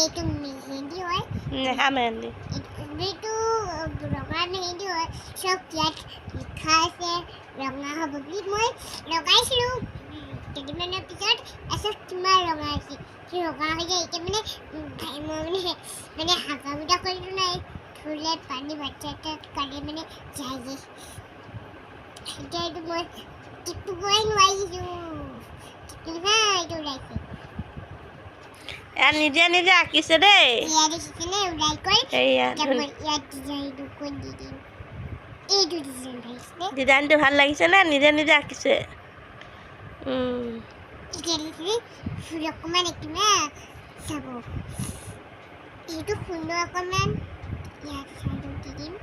এইটো মেহেন্দি হয় নেহা মেহেন্দি এইটো ৰঙা মেহেন্দি হয় চব ইয়াত লিখা আছে ৰঙা হ'ব বুলি মই লগাইছিলোঁ কেইদিনমানৰ পিছত তাৰপিছত কিমান ৰঙা আছিল সি ৰঙা হৈ যায় এতিয়া মানে মই মানে মানে হাগা মুটা কৰিলোঁ নাই ধুলে পানী কালি মানে যায়গৈ এতিয়া এইটো মই টিপিবই নোৱাৰিছোঁ আর নিজে নিজে আঁকিছে রে ডিজাইনটো ভালো লাগিছে না? নিজে নিজে আঁকিছে। অকণমান আঁকিমা চাব। এইটো সুন্দৰ অকণমান ইয়াত চাইডত দিম।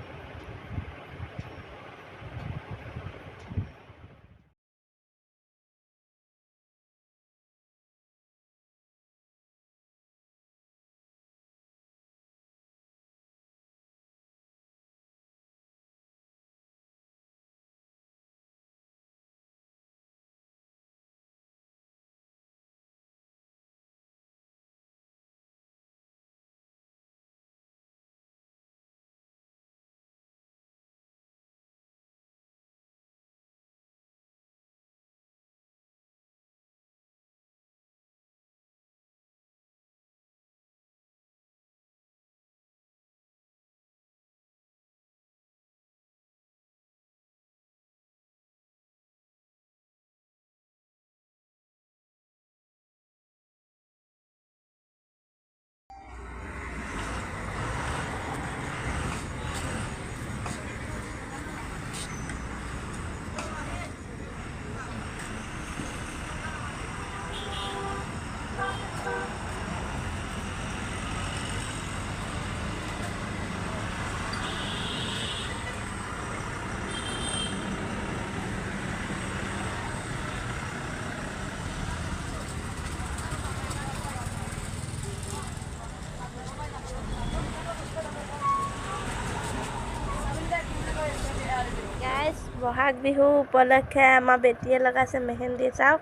গাইজ বহাগ বিহু উপলক্ষে আমাৰ বেটীয়ে লগাইছে মেহেন্দি চাওক।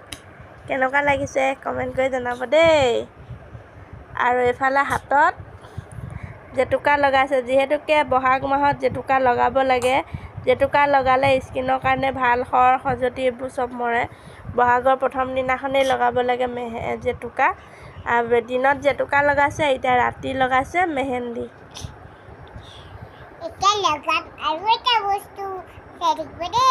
কেনেকুৱা লাগিছে কমেণ্ট কৰি জনাব দেই। আৰু এইফালে হাতত জেতুকা লগাইছে। যিহেতুকে বহাগ মাহত জেতুকা লগাব লাগে জেতুকা লগালে স্কিনৰ কাৰণে ভাল খৰ খজুৱতি এইবোৰ চব মৰে। বহাগৰ প্ৰথম দিনাখনেই লগাব লাগে মেহে জেতুকা। দিনত জেতুকা লগাইছে এতিয়া ৰাতি লগাইছে মেহেন্দি। சரி விடு